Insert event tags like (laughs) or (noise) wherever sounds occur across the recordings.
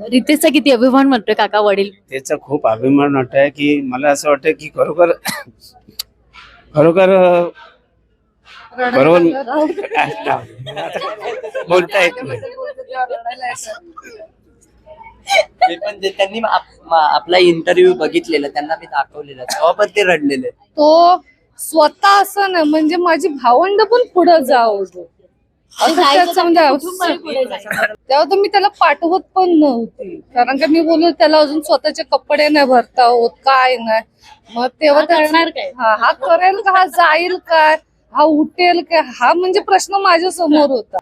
रितेशचा किती अभिमान म्हणतोय काका वडील? त्याचा खूप अभिमान वाटत आहे की मला असं वाटतं की खरोखर खरोखर बरोबर बोलता येत नाही मी पण त्यांनी आप- मा- आपला इंटरव्ह्यू बघितलेला त्यांना मी दाखवलेला तेव्हा पण ते रडलेले. तो स्वतः असं ना म्हणजे माझी भावंड पण पुढे जावं. असं त्याचं म्हणजे तेव्हा तर मी त्याला पाठवत पण नव्हती. कारण का मी बोललो त्याला अजून स्वतःचे कपडे नाही भरता होत काय नाही. मग तेव्हा हा करणार काय? हा हा करेल का? हा जाईल काय? हा उठेल काय? हा म्हणजे प्रश्न माझ्यासमोर होता.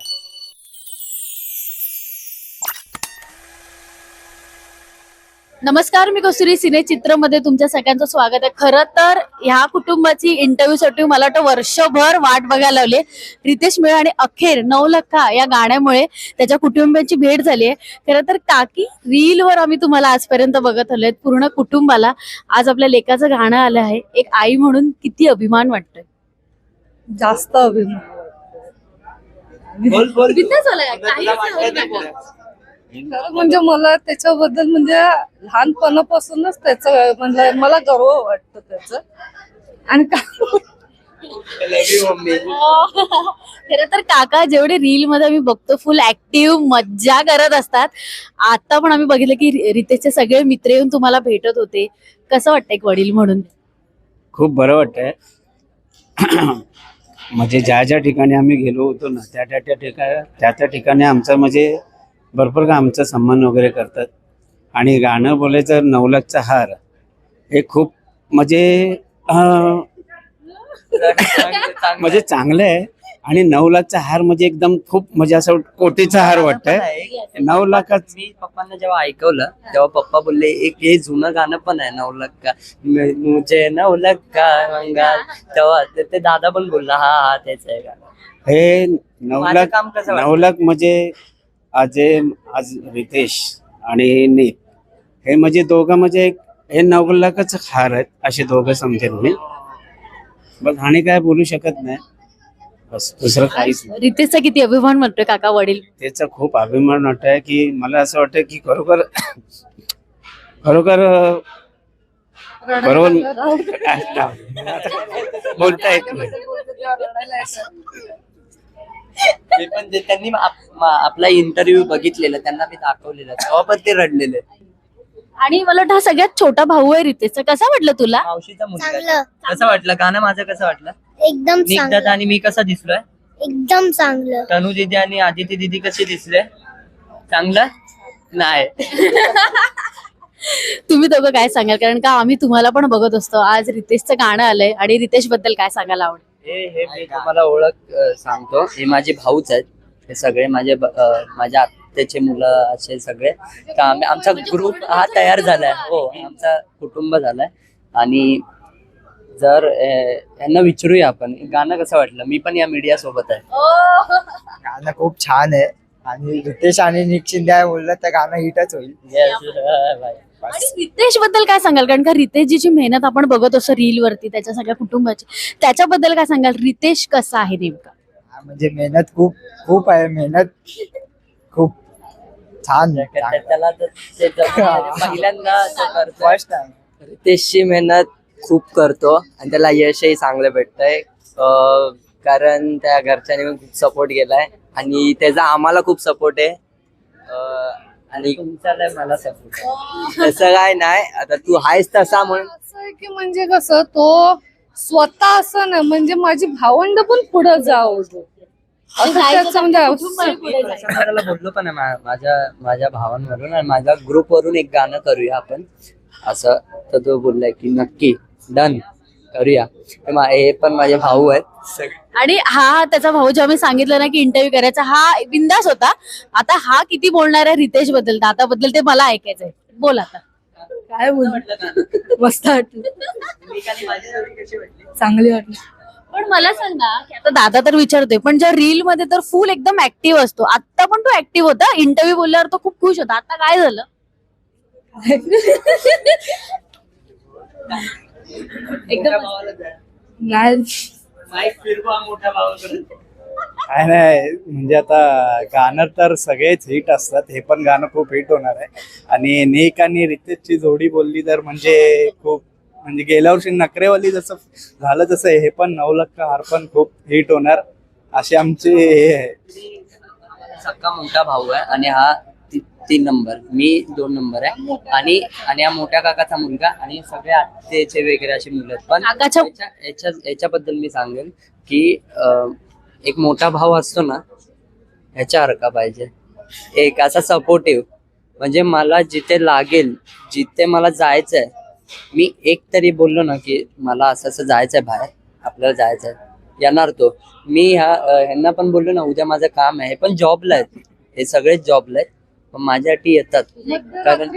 नमस्कार मी कसुरी सिने चित्रमध्ये तुमच्या सगळ्यांचं स्वागत आहे. खरं तर ह्या कुटुंबाची इंटरव्ह्यू साठी मला वाटतं वर्षभर वाट बघायला लावली रितेश मेळ आणि अखेर नऊ लखा या गाण्यामुळे त्याच्या कुटुंबियांची भेट झाली आहे खरं तर काकी रीलवर आम्ही तुम्हाला आजपर्यंत बघत आलोय पूर्ण कुटुंबाला. आज आपल्या लेकाचं गाणं आलं आहे. एक आई म्हणून किती अभिमान वाटतोय? जास्त अभिमान. काहीच खरं म्हणजे मला त्याच्याबद्दल म्हणजे लहानपणापासूनच त्याचं म्हणजे मला गर्व वाटतं त्याचं. आणि. खरं तर काका जेवढे रील मध्ये आम्ही बघतो फुल ऍक्टिव्ह मज्जा करत असतात. आता पण आम्ही बघितलं की रितेशचे सगळे मित्र येऊन तुम्हाला भेटत होते. कसं वाटतं एक वडील म्हणून? खूप बरं वाटतंय. म्हणजे ज्या ज्या ठिकाणी आम्ही गेलो होतो ना त्या त्या त्या ठिकाणी त्या त्या ठिकाणी आमचं म्हणजे भरपूर का आमचा सन्मान वगैरे करतात. आणि गाणं बोलायचं नवलखचा हार. हे खूप म्हणजे म्हणजे चांगलं आहे. आणि नऊ लाखचा हार म्हणजे एकदम खूप म्हणजे असं कोटीचा हार वाटतंय. आहे. नऊ लाखात मी पप्पांना जेव्हा ऐकवलं तेव्हा पप्पा बोलले एक हे जुनं गाणं पण आहे नवलक का म- मुझे नवलक का मंगाल तेव्हा ते दादा पण बोलला हा हा तेच आहे गाणं. हे नऊ लाख काम कसं वाटतं? नऊ लाख म्हणजे आज हे- आज रितेश आणि नीत. हे म्हणजे दोघं म्हणजे एक- हे नऊ लाखच हार आहेत असे दोघं समजेल मी बस आणि काय बोलू शकत नाही. बस दुसरं काहीच नाही. रितेशचा किती अभिमान म्हणतोय काका वडील? त्याचा खूप अभिमान वाटत आहे की मला असं वाटतं की खरोखर खरोखर बरोबर (laughs) (laughs) बोलता येत नाही. मी पण त्यांनी आप- मा- आपला इंटरव्ह्यू बघितलेला त्यांना मी दाखवलेला तेव्हा पण ते रडलेले. आणि मला वाटतं हा सगळ्यात छोटा भाऊ आहे रितेशचा. कसा वाटलं तुला? मावशीचा मुलगा. चांगलं. कसं वाटलं? गाणं माझं कसं वाटलं? एकदम निघतात चांगलं. आणि मी कसा दिसलोय? एकदम चांगलं. तनू दिदी आणि आदिती दिदी कसे दिसले? चांगलं? नाही. (laughs) तुम्ही दोघं काय सांगाल? कारण का आम्ही तुम्हाला पण बघत असतो. आज रितेशचं गाणं आलंय आणि रितेशबद्दल काय सांगायला आवडेल? हे हे मी तुम्हाला ओळख अ, सांगतो. हे माझे भाऊच आहेत. हे सगळे माझे ब- अ, माझ्या आत्याचे मुलं असे सगळे. तर आम्ही आमचा ग्रुप हा तयार झालाय. हो आमचा कुटुंब झालाय. आणि जर अ, यांना विचारूया आपण गाणं कसं वाटलं? मी पण या मीडिया सोबत आहे. गाणं खूप छान आहे. आणि रितेश आणि निक शिंदे आहे बोललं तर गाणं हिटच होईल. आणि रितेशबद्दल काय सांगाल? कारण का रितेशची मेहनत आपण बघत असतो रील वरती त्याच्या सगळ्या कुटुंबाची. त्याच्याबद्दल काय सांगाल? रितेश कसा आहे नेमका? हा, म्हणजे मेहनत खूप खूप आहे. मेहनत खूप छान त्याला तर ते जमलं. पहिल्यांदा तो करतोय. फर्स्ट टाइम रितेशची मेहनत खूप करतो आणि त्याला यशही चांगलं भेटतंय. अं, कारण त्या घरच्यांनी पण खूप सपोर्ट केलाय. आणि त्याचा आम्हाला खूप सपोर्ट आहे. आणि मला सपोर्ट तसं काय नाही. आता तू आहेस तसा म्हणून. असं आहे की म्हणजे कसं तो स्वतः असं ना म्हणजे माझी भावंड पण पुढे म्हणजे प्रशांतला बोललो पण माझ्या माझ्या भावांवरून आणि माझ्या ग्रुप वरून एक गाणं करूया आपण. असं तर तो बोललाय की नक्की डन करूया. हे मा- हे पण माझे भाऊ आहेत. सगळे आणि हा त्याचा भाऊ जेव्हा मी सांगितलं ना की इंटरव्ह्यू करायचा. हा बिंदास होता. आता हा किती बोलणार आहे रितेशबद्दल? दादाबद्दल ते मला ऐकायचंय बोल आता. काय बोल? मस्त वाटलं. चांगली वाटली. पण मला सांग ना की आता दादा तर विचारतोय पण ज्या रील मध्ये तर फुल एकदम ऍक्टिव्ह असतो. आता पण तो ऍक्टिव्ह होता. इंटरव्ह्यू बोलल्यावर तो खूप खुश होता. आता काय झालं? एकदम नाही. काय नाही म्हणजे आता गाणं तर सगळेच हिट असतात हे पण गाणं खूप हिट होणार आहे. आणि नेक आणि रितेशची जोडी बोलली तर म्हणजे खूप म्हणजे गेल्या वर्षी नखरेवाली जसं झालं तसं हे पण नऊ लक्ष हार पण खूप हिट होणार. असे आमचे हे आहे. सक्का मोठा भाऊ आहे आणि हा तीन नंबर. मी दोन नंबर आहे. आणि आणि हा मोठ्या काकाचा मुलगा आणि सगळे आत्तेचे वगैरे अशी मुलं आहेत. पण काकाच्या- याच्या- याच्या याच्याबद्दल मी सांगेन की अं, एक मोठा भाऊ असतो ना ह्याच्यासारखा पाहिजे. एक असा सपोर्टिव्ह म्हणजे मला जिथे लागेल जिथे मला जायचंय मी एक तरी बोललो ना की मला असं असं जायचंय बाहेर. आपल्याला जायचंय. येणार तो. मी ह्या अं, ह्यांना पण बोललो ना उद्या माझं काम आहे. हे पण जॉबला आहेत. हे सगळेच जॉबला आहेत. माझ्यासाठी येतात. कारण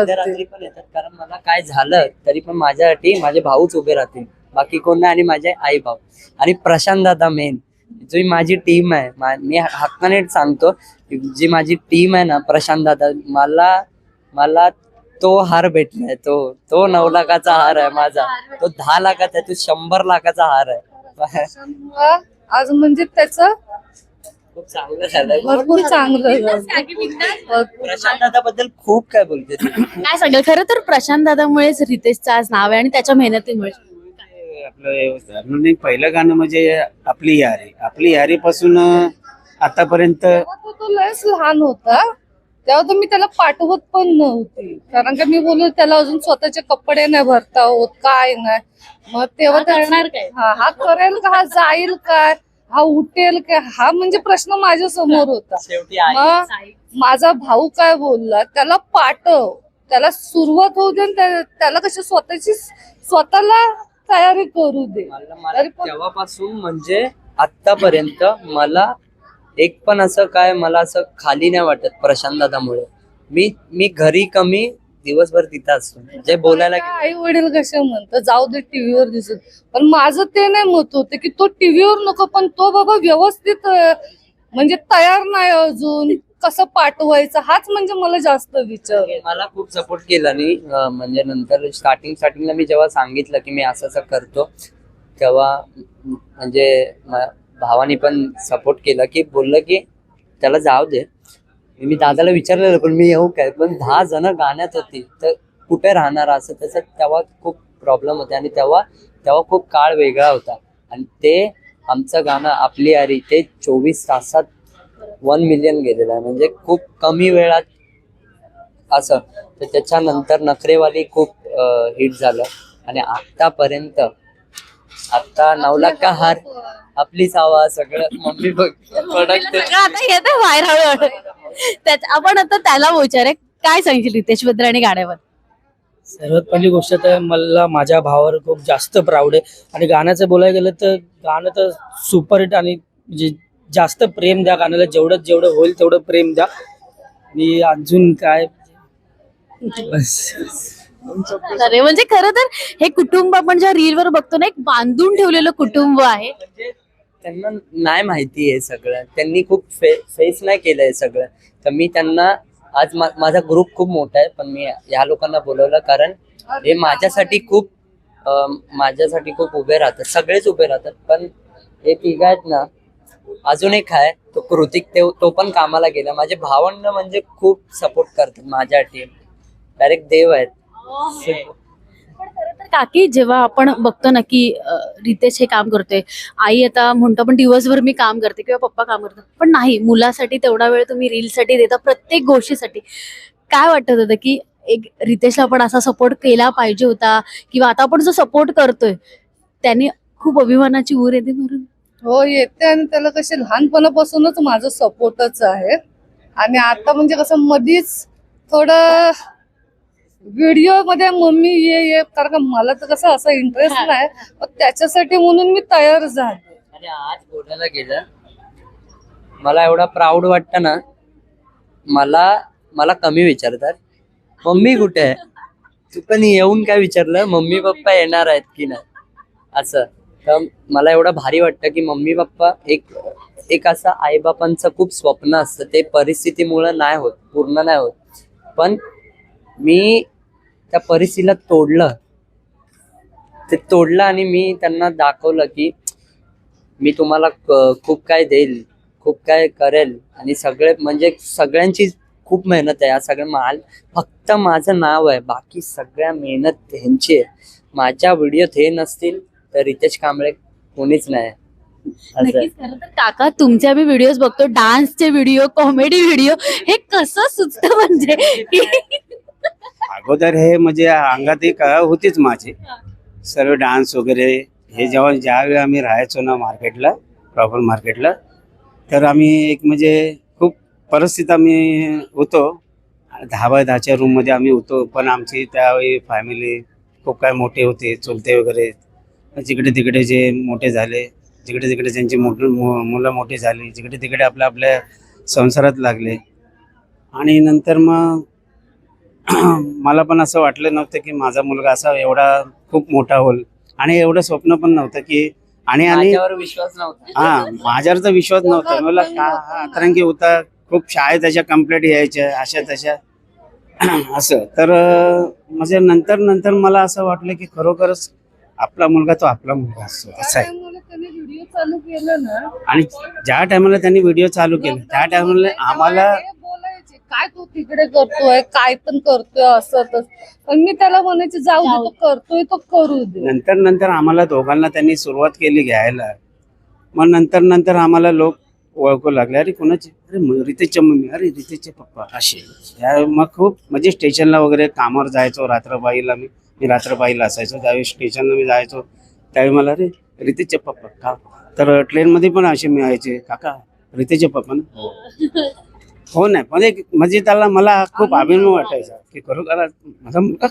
मध्यरात्री पण येतात. कारण मला काय झालं तरी पण माझ्यासाठी माझे भाऊच उभे राहतील. बाकी कोण नाही आणि माझे आई भाऊ आणि प्रशांत दादा मेन जी माझी टीम आहे मा- हक्काने सांगतो जी माझी टीम आहे ना प्रशांत दादा मला मला तो हार भेटलाय. तो तो नऊ लाखाचा हार आहे माझा. तो दहा लाखाचा आहे तो शंभर लाखाचा हार आहे. आज म्हणजे त्याचं खूप चांगलं झालंय भरपूर चांगलं झालं. प्रशांत दादा बद्दल खूप काय बोलते. काय सांगाल? खरं तर प्रशांत दादामुळेच रितेशचं आज नाव आहे आणि त्याच्या मेहनतीमुळे. आपलं हे होतं. म्हणून एक पहिलं गाणं म्हणजे आपली यारी. आपली यारी पासून आतापर्यंत तेव्हा तो तो लयच लहान होता. तेव्हा तर मी त्याला पाठवत पण नव्हती. कारण का मी बोललो त्याला अजून स्वतःचे कपडे नाही भरता होत काय नाही. मग तेव्हा हा करणार काय? हा हा करेल का? हा जाईल काय हा उठेल काय हा म्हणजे प्रश्न माझ्यासमोर होता माझा भाऊ काय बोलला? त्याला पाठव. त्याला सुरुवात होऊ दे त्याला कशी स्वतःची स्वतःला तयारी करू दे. तेव्हापासून म्हणजे आतापर्यंत मला एक पण असं काय मला असं खाली नाही वाटत प्रशांत दादामुळे मी मी घरी कमी दिवसभर तिथं असतो. जे बोलायला गेलं आई वडील कसे म्हणतात जाऊ दे टीव्हीवर दिसत. पण माझं ते नाही मत होतं की तो टीव्हीवर नको पण तो बाबा व्यवस्थित अं, म्हणजे तयार नाही अजून. कसं पाठवायचं? हाच म्हणजे मला जास्त विचार. आहे. मला खूप सपोर्ट केला अं, म्हणजे नंतर स्टार्टिंग स्टार्टिंगला मी जेव्हा सांगितलं की मी असं असं करतो तेव्हा म- म्हणजे म- भावानी पण सपोर्ट केला की बोललं की त्याला जाऊ दे मी दादाला विचारलेलं पण मी येऊ काय? पण दहा जण गाण्यात होती. तर कुठे राहणार असं? त्याचा तेव्हा खूप प्रॉब्लेम होते आणि तेव्हा तेव्हा खूप काळ वेगळा होता. आणि ते आमचं गाणं आपली आरी ते चोवीस तासात वन मिलियन गेलेलं आहे. म्हणजे खूप कमी वेळात असं. तर त्याच्यानंतर नखरेवाली खूप हिट झालं. आणि आतापर्यंत आता नऊ लाख का हार? आपलीच हवा सगळं. मम्मी बघ प्रोडक्ट सगळं आता येते व्हायरल त्यात आपण आता त्याला विचारे काय सांगशील रितेशबद्दल आणि गाण्याबद्दल सर्वात पहिली गोष्ट तर मला माझ्या भावावर खूप जास्त प्राऊड आहे. आणि गाण्याचं बोलायला गेलं तर गाणं तर सुपरहिट आणि जे जास्त प्रेम द्या गाण्याला. जेवढं जेवढं होईल तेवढं प्रेम द्या. आणि अजून काय? बस. अरे म्हणजे खरं तर हे कुटुंब आपण ज्या रीलवर बघतो ना एक बांधून ठेवलेलं कुटुंब आहे. म्हणजे त्यांना नाही माहिती आहे सगळं. त्यांनी खूप फे फेस नाही केलं हे सगळं. तर मी त्यांना आज मा- माझा ग्रुप खूप मोठा आहे पण मी या लोकांना बोलवलं कारण हे माझ्यासाठी खूप माझ्यासाठी खूप उभे राहतात. सगळेच उभे राहतात. पण हे तिघ आहेत ना अजून एक आहे तो कृतिक ते तो पण कामाला गेला. माझे भावंड म्हणजे खूप सपोर्ट करतात माझ्या टीम डायरेक्ट देव आहेत. पण खरं तर काकी जेव्हा आपण बघतो ना की अं, रितेश हे काम करतोय आई आता म्हणतो पण दिवसभर मी काम करते किंवा पप्पा काम करतात. पण नाही मुलासाठी तेवढा वेळ तुम्ही रीलसाठी देता प्रत्येक गोष्टीसाठी. काय वाटत होतं की एक रितेशला आपण असा सपोर्ट केला पाहिजे होता? किंवा आता आपण जो सपोर्ट करतोय त्याने खूप अभिमानाची ऊर येते म्हणून? हो येते आणि त्याला कसे लहानपणापासूनच माझं सपोर्टच आहे. आणि आता म्हणजे कसं मधीच थोडं व्हिडिओमध्ये मम्मी ये ये कारण का मला तर कसं असा इंटरेस्ट नाही. त्याच्यासाठी म्हणून मी तयार झाले. आणि आज बोलायला गेलं मला एवढा प्राऊड वाटतं ना मला मला कमी विचारतात. मम्मी कुठे आहे? तू पण येऊन काय विचारलं? मम्मी पप्पा येणार आहेत की नाही? असं. तर मला एवढं भारी वाटतं की मम्मी पप्पा एक एक असं आईबापांचं खूप स्वप्न असतं. ते परिस्थितीमुळं नाही होत पूर्ण नाही होत. पण मी त्या परिस्थितीला तोडलं. ते तोडलं आणि मी त्यांना दाखवलं की मी तुम्हाला क- खूप काय देईल खूप काय करेल आणि सगळे म्हणजे सगळ्यांची खूप मेहनत आहे. या सगळ्या माल फक्त माझं नाव आहे. बाकी सगळ्या मेहनत त्यांची आहे. माझ्या व्हिडिओत हे नसतील तर रितेश कांबळे कोणीच नाही. असं आहे. नक्कीच खरं तर काका तुमचे आम्ही व्हिडिओ बघतो. डान्सचे व्हिडिओ कॉमेडी व्हिडिओ हे कसं सुचतं म्हणजे? (laughs) अगोदर हे म्हणजे अंगात एक होतीच माझी. सर्व डान्स वगैरे हे जेव्हा ज्यावेळी आम्ही राहायचो ना मार्केटला प्रॉपर मार्केटला तर आम्ही एक म्हणजे खूप परिस्थिती आम्ही होतो. दहा बाय दहाच्या रूममध्ये आम्ही होतो पण आमची त्यावेळी फॅमिली खूप काय मोठे होते चुलते वगैरे. जिकडे तिकडे जे मोठे झाले जिकडे तिकडे त्यांची मोठ मु- मुलं मोठी झाली जिकडे तिकडे आपल्या आपल्या संसारात लागले. आणि नंतर मग (clears throat) मला पण असं वाटलं नव्हतं की माझा मुलगा असा एवढा खूप मोठा होईल. आणि एवढं स्वप्न पण नव्हतं की आणि आणि माझ्यावर विश्वास नव्हता. हा माझ्यावरचा विश्वास नव्हता. मला का हा अतरंगी होता खूप शाळेत त्याच्या कंप्लीट यायच्या अशा तशा. (clears throat) असं. तर म्हणजे नंतर नंतर मला असं वाटलं की खरोखरच आपला मुलगा तो आपला मुलगा असतो. असं आहे. आणि ज्या टायमाला त्यांनी व्हिडिओ चालू केले त्या टायमाला आम्हाला काय तू तिकडे करतोय काय पण करतोय असं तसं. पण मी त्याला म्हणायचे जाऊ दे तो करतोय तो करू दे. नंतर नंतर आम्हाला दोघांना त्यांनी सुरुवात केली घ्यायला. मग नंतर नंतर आम्हाला लोक ओळखू लागले. अरे कोणाचे? अरे म- रितेशच्या मम्मी. अरे रितेशचे पप्पा. असे. या मग खूप म्हणजे स्टेशनला वगैरे कामावर जायचो रात्रबाईला मी. मी रात्रबाईला असायचो. त्यावेळी स्टेशनला मी जायचो. त्यावेळी मला अरे रितेशचे पप्पा. का? तर ट्रेनमध्ये पण असे मिळायचे. काका रितेशचे पप्पा ना? हो. (laughs) नाही म्हणजे म्हणजे त्याला मला खूप अभिमान वाटायचा. की खरोखर माझा मुलगा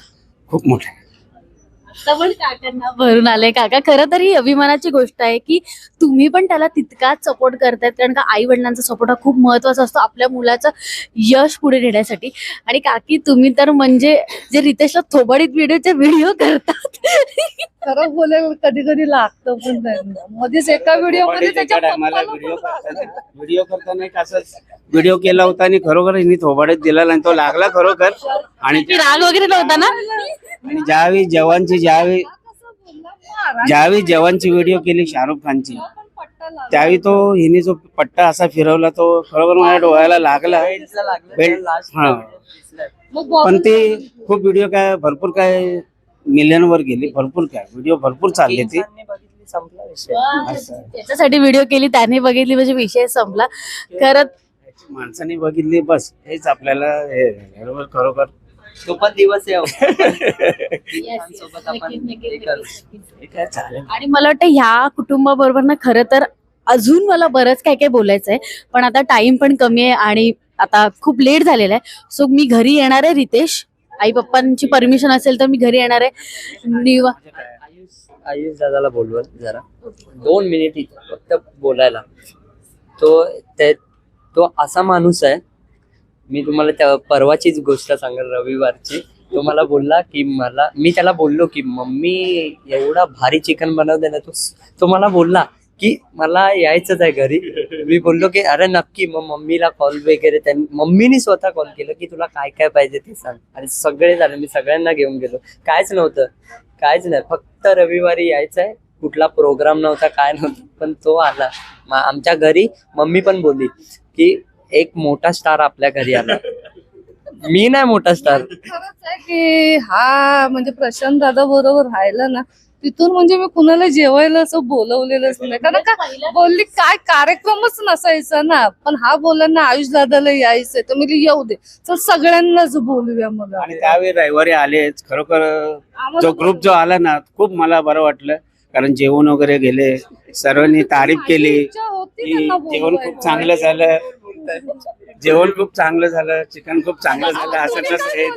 खूप मोठा आहे. आता पण काकांना भरून आले काका खरं तर ही अभिमानाची गोष्ट आहे की तुम्ही पण त्याला तितकाच सपोर्ट करतायत कारण का आई वडिलांचा सपोर्ट हा खूप महत्त्वाचा असतो आपल्या मुलाचं यश पुढे नेण्यासाठी. आणि काकी तुम्ही तर म्हणजे जे रितेशला थोबाडीत व्हिडिओचे व्हिडिओ करतात. खरं बोलायला कधी कधी लागतं पण त्यांना मध्येच एका व्हिडिओमध्ये त्याच्या टायमाला पप्पाला व्हिडिओ पण करताना. व्हिडिओ करताना एक असंच व्हिडिओ केला होता आणि खरोखर हिने थोबाडीत दिला आणि तो लागला खरोखर आणि की राग वगैरे नव्हता ना आणि ज्यावेळी जवानची ज्यावेळी कसं बोलला? मारा. ज्यावेळी जवानची व्हिडिओ केली शाहरुख खानची तो पण पट्टा लागला. त्यावेळी तो हिने जो पट्टा असा फिरवला तो खरोखर माझ्या डोळ्याला लागला बेल्ट- हा. मग बॉबी पण ते खूप व्हिडिओ काय भरपूर काय मिलियन वर गेली भरपूर काय व्हिडिओ भरपूर चालले ती. इंसानने बघितली संपला विषय. असं. त्याच्यासाठी व्हिडिओ केली त्याने बघितली म्हणजे विषय संपला. खरं माणसाने बघितली बस हेच आपल्याला हे बरोबर खरोखर. दिवस (laughs) सोबत चालेल. आणि मला वाटतं ह्या कुटुंबाबरोबर ना खरं तर अजून मला बरंच काय काय बोलायचं आहे पण आता टाइम पण कमी आहे आणि आता खूप लेट झालेला आहे. सो मी घरी येणार आहे रितेश. आई पप्पांची परमिशन असेल तर मी घरी येणार आहे. निवा म्हणजे आयुष आयुष दादाला बोलवल जरा. दोन मिनिट इथं फक्त बोलायला. तो ते तो असा माणूस आहे. मी तुम्हाला त्या परवाचीच गोष्ट सांगेल रविवारची. तो मला बोलला की मला मी त्याला बोललो की मम्मी एवढा भारी चिकन बनवते ना तो. तो मला बोलला की मला यायचंच आहे घरी. मी बोललो की अरे नक्की. मग मम्मीला कॉल वगैरे त्यांनी मम्मीनी स्वतः कॉल केलं की तुला काय काय पाहिजे ते सांग. आणि सगळे झाले मी सगळ्यांना घेऊन गेलो. कायच नव्हतं. कायच नाही. फक्त रविवारी यायचंय. कुठला प्रोग्राम नव्हता काय नव्हता. पण तो आला. आमच्या घरी मम्मी पण बोलली की एक मोठा स्टार आपल्या घरी आला. मी नाही मोठा स्टार की हा म्हणजे प्रशांत दादा बरोबर राहिला ना तिथून म्हणजे मी कुणाला जेवायला असं बोलवलेलंच नाही. कारण का बोलली काय कार्यक्रमच नसायचा ना. पण हा बोलला ना आयुष दादाला यायचंय. तर मी येऊ दे. तर सगळ्यांनाच बोलूया मला. आणि त्यावेळी रविवारी आलेच खरोखर जो ग्रुप जो आला ना खूप मला बरं वाटलं. कारण जेवण वगैरे गेले. सर्वांनी तारीफ केली जेवण खूप. चांगलं झालं. जेवण खूप चांगलं झालं चिकन खूप चांगलं झालं असं हे.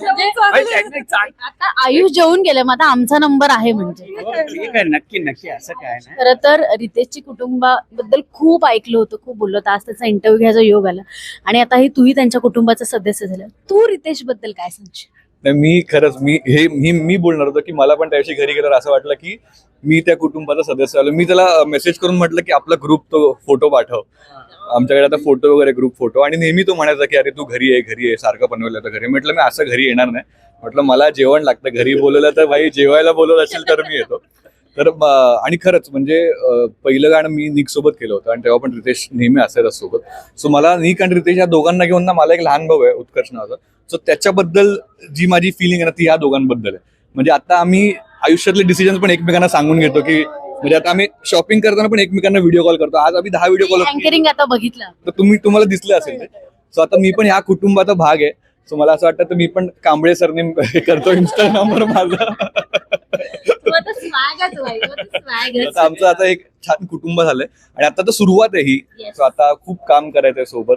म्हणजे आता आयुष जेवून गेले मग आता आमचा नंबर आहे म्हणजे. हो, ठीक आहे नक्की नक्की असं काय नाही. खरं तर रितेशची कुटुंबाबद्दल खूप ऐकलं होतं खूप बोललो होतं. आज त्याचा इंटरव्ह्यू घ्यायचा योग आला. आणि आता ही तूही त्यांच्या कुटुंबाचा सदस्य झाला. तू रितेशबद्दल काय सांगशील? नाही मी खरंच मी हे मी मी बोलणार होतो की मला पण त्याविषयी घरी गेल्यावर असं वाटलं की मी त्या कुटुंबाचा सदस्य आलो. मी त्याला मेसेज करून म्हटलं की आपला ग्रुप तो फोटो पाठव. आमच्याकडे आता फोटो वगैरे ग्रुप फोटो आणि नेहमी तो म्हणायचा की अरे तू घरी आहे घरी आहे सारखं बनवलं तर घरी. म्हटलं मी असं घरी येणार नाही. म्हटलं मला जेवण लागतं. घरी बोलवलं तर भाई जेवायला बोलवलं असेल तर मी येतो. तर आणि खरंच म्हणजे पहिलं गाणं मी निक सोबत केलं होतं. आणि तेव्हा पण रितेश नेहमी असायचा सोबत. सो मला निक आणि रितेश या दोघांना घेऊन ना मला एक लहान भाऊ आहे उत्कर्ष नावाचा. सो त्याच्याबद्दल जी माझी फिलिंग आहे ना ती ह्या दोघांबद्दल आहे. म्हणजे आता आम्ही आयुष्यातले डिसिजन पण एकमेकांना सांगून घेतो की म्हणजे आता आम्ही शॉपिंग करताना पण एकमेकांना व्हिडिओ कॉल करतो. आज आम्ही दहा व्हिडिओ कॉल. अँकरिंग आता बघितलं. तर तुम्ही तुम्हाला दिसले असेल ते. सो आता मी पण ह्या कुटुंबाचा भाग आहे. सो मला असं वाटतं मी पण कांबळे सरनेम करतो इंस्टाग्रामवर माझा. आता आमचं आता एक छान कुटुंब झालंय. आणि आता तर सुरुवात आहे ही. सो आता खूप काम करायचंय सोबत.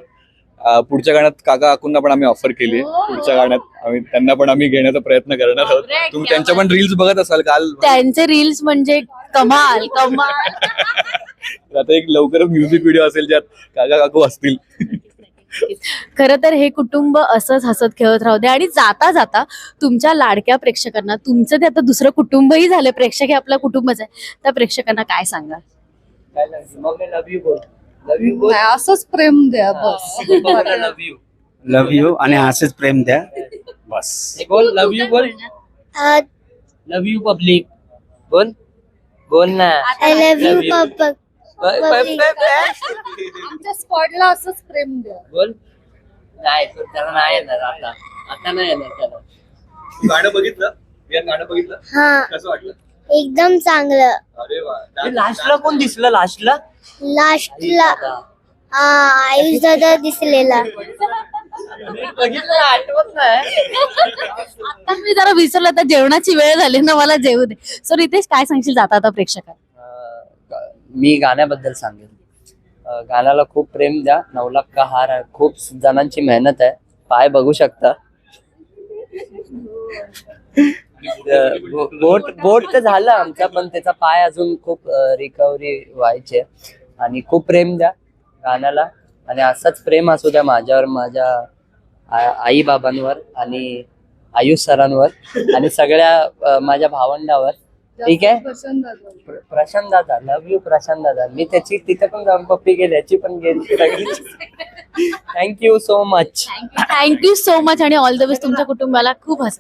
पुढच्या गाण्यात काका काकूंना पण आम्ही ऑफर केली. आहे पुढच्या गाण्यात आम्ही त्यांना पण आम्ही घेण्याचा प्रयत्न करणार आहोत. तुम्ही त्यांच्या पण रील्स बघत असाल काल. त्यांचे रील्स म्हणजे कमाल कमाल. आता एक लवकरच म्युझिक व्हिडिओ असेल ज्यात काका काकू असतील. खर तर हे कुटुंब असंच हसत खेळत राहू दे. आणि जाता जाता तुमच्या लाडक्या प्रेक्षकांना तुमचं ते आता दुसरं कुटुंबही झालं. प्रेक्षक हे आपलं कुटुंबच आहे. त्या प्रेक्षकांना काय सांगा लव्ह लव्ह नाही, असंच प्रेम द्या बस. लव्ह यू लव्ह यू आणि असेच प्रेम द्या. बस. बोल लव्ह यू बोल. आय लव्ह यू पब्लिक बोल. बोल ना. लव्ह Love यू ब- आमच्या स्पॉटला असंच प्रेम द्या. बोल. नाही तो त्याला नाही येणार आता. आता नाही येणार त्याला. गाणं बघितलं? या गाणं बघितलं? हा. कसं वाटलं? एकदम चांगलं. अरे वा. लास्टला कोण दिसलं? लास्टला लास्टला हा आयुष दादा दिसलेला. बघितलं आठवत नाही. आता मी जरा विसरलं आता जेवणाची वेळ झाली ना मला जेवू दे. सो रितेश काय सांगशील जाता आता प्रेक्षकांना? मी गाण्याबद्दल सांगेन. अं, गाण्याला खूप प्रेम द्या. नऊ लाख का हार आहे? खूप जणांची मेहनत आहे. पाय बघू शकता. बोट बोट तर झालं आमचा पण त्याचा पाय अजून खूप रिकव्हरी व्हायचे. आणि खूप प्रेम द्या गाण्याला आणि असंच प्रेम असू द्या माझ्यावर माझ्या आई बाबांवर आणि आयुष सरांवर आणि सगळ्या माझ्या भावंडावर. ठीक आहे? प्रशांत दादा लव्ह यू प्रशांत दादा. मी त्याची तिथे पण जाऊन पप्पी गेली याची पण गेली thank you so much thank you so much आणि ऑल द बेस्ट तुमच्या कुटुंबाला. खूप हस